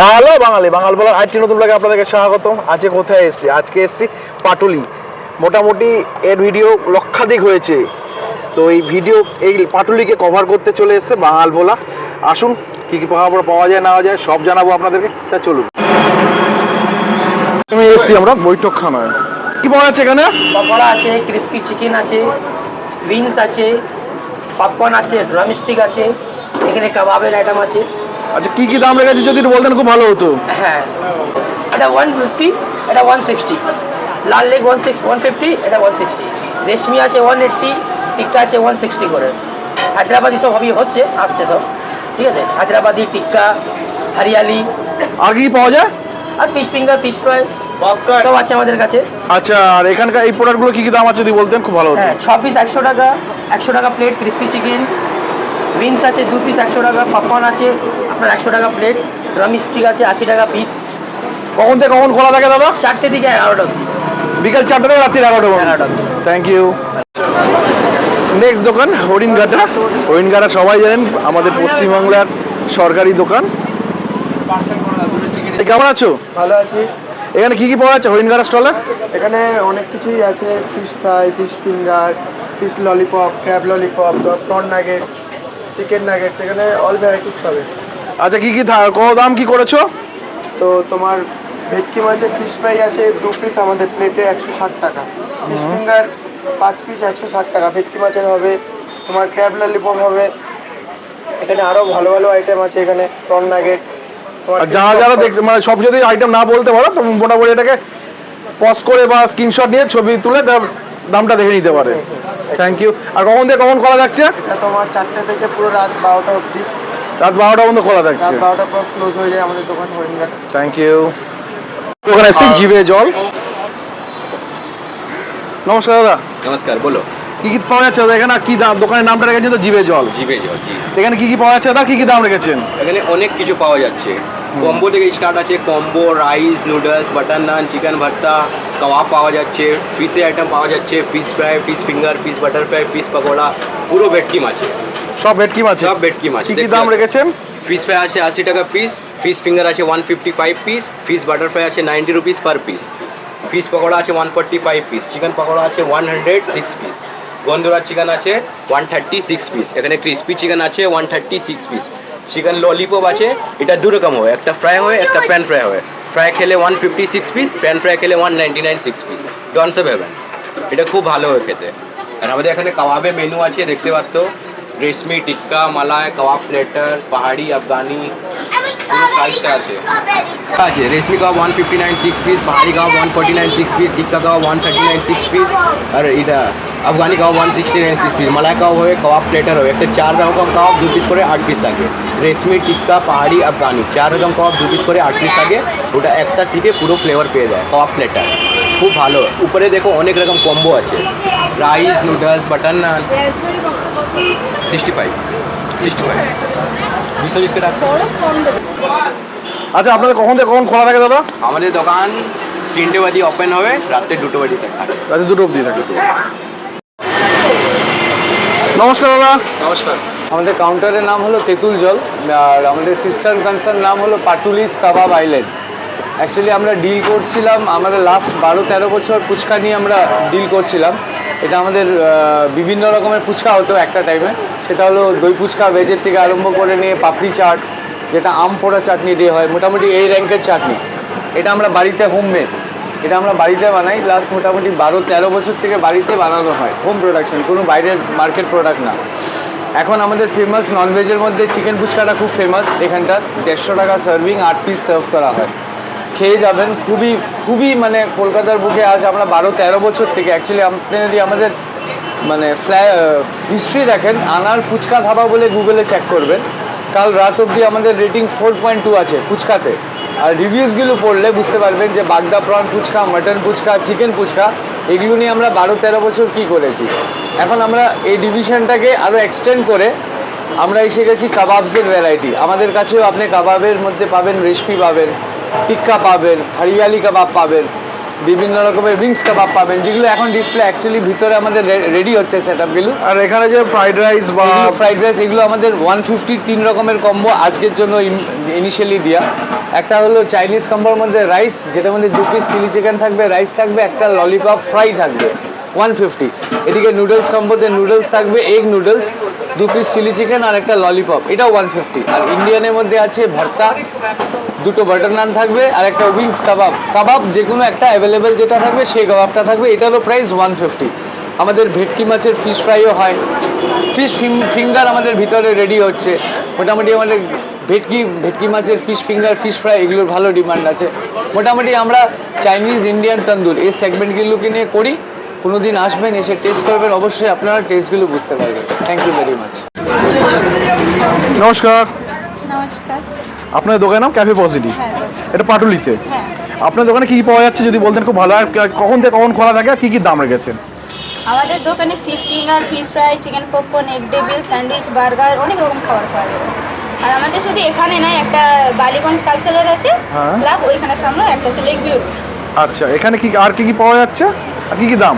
Hello বাঙালি বাঙাল বলার আরেকটি নতুন ব্লগে আপনাদেরকে স্বাগতম। আজকে কোথায় এসেছি? আজকে এসেছি পাটুলি। মোটামুটি এর ভিডিও লক্ষাধিক হয়েছে। তো এই ভিডিও এই পাটুলিকে কভার করতে চলে এসেছে বাঙাল বলা। আসুন কী কী খবর পাওয়া যায় না পাওয়া যায় সব জানাব আপনাদেরকে। তা চলুন। আমি এসেছি আমরা বৈঠকখানায়। কি পাওয়া যাচ্ছে এখানে? পকোড়া আছে ক্রিস্পি চিকেন আছে উইংস আছে পপকর্ন আছে ড্রামস্টিক আছে এখানে কাবাবের আইটেম আছে। আচ্ছা কি কি দাম রেখেছে যদি বলতেন খুব ভালো হতো। হ্যাঁ। এটা ওয়ান ফিফটি এটা ওয়ান সিক্সটি লাল leg one six one fifty এটা ওয়ান সিক্সটি রেশমি আছে ওয়ান এইট্টি টিক্কা আছে ওয়ান সিক্সটি করে। হায়দ্রাবাদি সব হবি হচ্ছে আসছে সব। ঠিক আছে? হায়দ্রাবাদি টিক্কা হরিয়ালি। আর কি পাওয়া যায়? আর ফিশ ফিঙ্গার ফিশ ফ্রাই সব আছে আমাদের কাছে। আচ্ছা আর এখানকার এই প্রোডাক্টগুলো কি কি দাম আছে যদি বলতেন খুব ভালো হতো। হ্যাঁ ছ পিস একশো টাকা একশো টাকা প্লেট ক্রিস্পি চিকেন উইংস আছে দু পিস একশো টাকা পপকর্ন আছে আপনার একশো টাকা প্লেট ড্রাম স্টিক আছে আশি টাকা পিস কখন থেকে কখন খোলা থাকে দাদা? চারটে থেকে এগারোটা অবধি। বিকাল চারটা থেকে রাত্রি এগারোটা এগারোটা থ্যাংক ইউ নেক্সট দোকান হরিণঘাটা হরিণঘাটা সবাই জানেন আমাদের পশ্চিমবাংলার সরকারি দোকান। কেমন আছো? ভালো আছি। এখানে কি কি পাওয়া যাচ্ছে হরিণঘাটা স্টলে? এখানে অনেক কিছুই আছে fish fry fish finger fish lollipop crab lollipop prawn nuggets chicken nuggets এখানে অল ভ্যারাইটিস পাবে। আচ্ছা কি কি কত দাম কি করেছ? তো তোমার ভেটকি মাছের ফিশ ফ্রাই আছে দু পিস আমাদের প্লেটে একশো ষাট টাকা। ফিশ ফিঙ্গার পাঁচ পিস একশো ষাট টাকা। ভেটকি মাছের হবে তোমার ক্র্যাব ললিপপ হবে। এখানে আরও ভালো ভালো আইটেম আছে এখানে প্রন নাগেটস যারা যারা দেখতে মানে সব যদি আইটেম না বলতে পারো তো মোটামুটি এটাকে পজ করে বা স্ক্রিনশট নিয়ে ছবি তুলে দামটা দেখে নিতে পারে। থ্যাংক ইউ আর কখন থেকে কখন খোলা থাকছে? এটা তোমার চারটে থেকে পুরো রাত বারোটা অবধি। রাত বারোটা পর্যন্ত খোলা থাকছে। রাত বারোটার পর ক্লোজ হয়ে যায় আমাদের দোকান হরিণঘাট থ্যাংক ইউ ওখানে এসে জিভে জল? নমস্কার দাদা। নমস্কার বলো। কি কি পাওয়া যাচ্ছে দাদা? এখানে আর কি দাম দোকানের নামটা রেখেছেন তো? জিভে জল। জিবে জল জি। এখানে কি কি পাওয়া যাচ্ছে দাদা? কি কি দাম রেখেছেন? এখানে অনেক কিছু পাওয়া যাচ্ছে। কম্বো থেকে স্টার্ট আছে combo rice noodles butter naan chicken ভর্তা কাবাব পাওয়া যাচ্ছে ফিশের আইটেম পাওয়া যাচ্ছে fish fry fish finger fish butter fry fish pakora পুরো ভেটকি মাছ সব ভেটকি মাছ সব ভেটকি মাছ কি কি দাম রেখেছেন? ফিশ ফ্রাই আছে আশি টাকা পিস ফিশ ফিঙ্গার আছে one fifty five piece fish butter fry আছে ninety rupees per piece fish pakora আছে one forty five piece chicken pakora আছে ওয়ান হান্ড্রেড সিক্স পিস গন্ধুরা চিকেন আছে ওয়ান থার্টি সিক্স পিস এখানে crispy chicken আছে one thirty six piece chicken lollipop আছে, এটা দু রকম হয়। একটা ফ্রাই হয়, একটা প্যান ফ্রাই হয়। ফ্রাই খেলে one fifty six piece pan fry খেলে one ninety nine six piece ডনসে ভেবেন এটা খুব ভালো হয় খেতে। আর আমাদের এখানে কাবাবে মেনু আছে, দেখতে পাচ্ছ? রেশমি, টিক্কা, মালাই, কাবাব প্লেটার পাহাড়ি, আফগানি, পুরো প্রাইসটা আছে। আছে, reshmi kebab one fifty nine six piece pahari kebab one forty nine six piece tikka kebab one thirty nine six piece আর এটা Afghani kebab one sixty nine six piece malai kebab হবে কাবাব platter হবে একটা চার রকম কাবাব দু piece করে আট piece থাকে রেশমি টিক্কা পাহাড়ি আফগানি চার রকম কাবাব দু পিস করে আট পিস থাকে ওটা একটা শিখে পুরো ফ্লেভার পেয়ে যায় কাবাব প্লেটার খুব ভালো উপরে দেখো অনেক রকম কম্বো আছে rice noodles butter naan sixty five sixty five দুশো বিক্রি আচ্ছা আপনাদের কখন থেকে কখন খোলা থাকে দাদা আমাদের দোকান তিনটে বাজি ওপেন হবে রাত্রে দুটো বাজি থাকে রাতে দুটো অবধি থাকে নমস্কার দাদা। নমস্কার। আমাদের কাউন্টারের নাম হলো তেঁতুল জল আর আমাদের সিস্টার কনসার্ন নাম হলো পাটুলিস কাবাব আইল্যান্ড অ্যাকচুয়ালি আমরা ডিল করছিলাম আমাদের লাস্ট বারো তেরো বছর ফুচকা নিয়ে আমরা ডিল করছিলাম। এটা আমাদের বিভিন্ন রকমের ফুচকা হতো একটা টাইমে সেটা হলো দই ফুচকা ভেজের থেকে আরম্ভ করে নিয়ে পাপড়ি চাট যেটা আম পোড়া চাটনি দিয়ে হয় মোটামুটি এই র্যাঙ্কের চাটনি। এটা আমরা বাড়িতে হোম হোমমেড এটা আমরা বাড়িতে বানাই লাস্ট মোটামুটি বারো, তেরো বছর থেকে বাড়িতে বানানো হয় হোম প্রোডাকশন কোনো বাইরের মার্কেট প্রোডাক্ট না। এখন আমাদের ফেমাস ননভেজের মধ্যে চিকেন ফুচকাটা খুব ফেমাস এখানটার দেড়শো টাকা সার্ভিং আট পিস সার্ভ করা হয়। খেয়ে যাবেন, খুবই খুবই মানে কলকাতার বুকে আজ আমরা বারো, তেরো বছর থেকে অ্যাকচুয়ালি আপনি যদি আমাদের মানে ফ্ল্যা হিস্ট্রি দেখেন, আনার ফুচকা ধাবা বলে গুগলে চেক করবেন। কাল রাত অবধি আমাদের রেটিং ফোর পয়েন্ট টু আছে ফুচকাতে। আর রিভিউসগুলো পড়লে বুঝতে পারবেন যে বাগদা prawn fuchka mutton fuchka chicken fuchka, এগুলো নিয়ে আমরা বারো তেরো বছর কি করেছি? এখন আমরা এই ডিভিশনটাকে আরও এক্সটেন্ড করে আমরা এসে গেছি কাবাবসের ভ্যারাইটি আমাদের কাছেও আপনি কাবাবের মধ্যে পাবেন রেশমি পাবেন টিক্কা পাবেন হরিয়ালি কাবাব পাবেন। বিভিন্ন রকমের উইংস কাবাব পাবেন যেগুলো এখন ডিসপ্লে অ্যাকচুয়ালি ভিতরে আমাদের রেডি হচ্ছে সেট আপগুলো আর এখানে যে ফ্রাইড রাইস বা ফ্রাইড রাইস এগুলো আমাদের ওয়ান ফিফটির তিন রকমের কম্বো আজকের জন্য ইনিশিয়ালি দেওয়া একটা হলো চাইনিজ কম্বোর মধ্যে রাইস যেটার মধ্যে দু পিস চিলি চিকেন থাকবে রাইস থাকবে একটা ললিপপ ফ্রাই থাকবে। ওয়ান ফিফটি এদিকে নুডলস কম্বোতে নুডলস থাকবে এগ নুডলস দু পিস চিলি চিকেন আর একটা ললিপপ এটা ওয়ান ফিফটি আর ইন্ডিয়ানের মধ্যে আছে ভর্তা, দুটো বাটার নান থাকবে আর একটা উইংস কাবাব কাবাব যে কোনো একটা অ্যাভেলেবেল যেটা থাকবে, সেই কাবাবটা থাকবে, এটারও প্রাইস ওয়ান ফিফটি আমাদের ভেটকি মাছের ফিশ ফ্রাইও হয়। ফিশ ফিঙ্গার আমাদের ভিতরে রেডি হচ্ছে। মোটামুটি আমাদের ভেটকি ভেটকি মাছের ফিশ ফিঙ্গার ফিশ ফ্রাই এগুলোর ভালো ডিমান্ড আছে। মোটামুটি আমরা চাইনিজ ইন্ডিয়ান তন্দুর, এই সেগমেন্টগুলোকে নিয়ে করি। কোনো দিন আসবেন এসে টেস্ট করবেন অবশ্যই আপনারা টেস্টগুলো বুঝতে পারবেন। থ্যাংক ইউ ভেরি মাচ নমস্কার। নমস্কার। আপনার দোকানের নাম ক্যাফে পজিটিভ হ্যাঁ এটা পাটুলিতে? হ্যাঁ। আপনার দোকানে কি কি পাওয়া যাচ্ছে যদি বলতেন খুব ভালো হয়? আর কখন থেকে কখন খোলা থাকে আর কি কি দাম রেখেছেন? আমাদের দোকানে fish finger fish fry chicken popcorn egg table sandwich burger অনেক রকম খাবার পাওয়া যাবে আর আমাদের শুধু এখানে নয় একটা বালিগঞ্জ কালচারাল আছে। হ্যাঁ। ক্লাব ওইখানে সামনে একটা আছে লেক ভিউ আচ্ছা এখানে কি আর কি কি পাওয়া যাচ্ছে? আর কি কি দাম?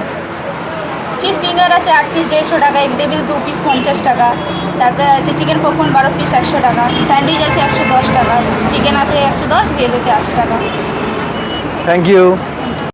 পিস ফিঙ্গার আছে আট পিস দেড়শো টাকা এক টেবিল দু পিস পঞ্চাশ টাকা তারপরে আছে চিকেন পপকর্ন বারো পিস একশো টাকা স্যান্ডউইচ আছে একশো দশ টাকা চিকেন আছে একশো দশ ভেজ আছে আশি টাকা। Thank you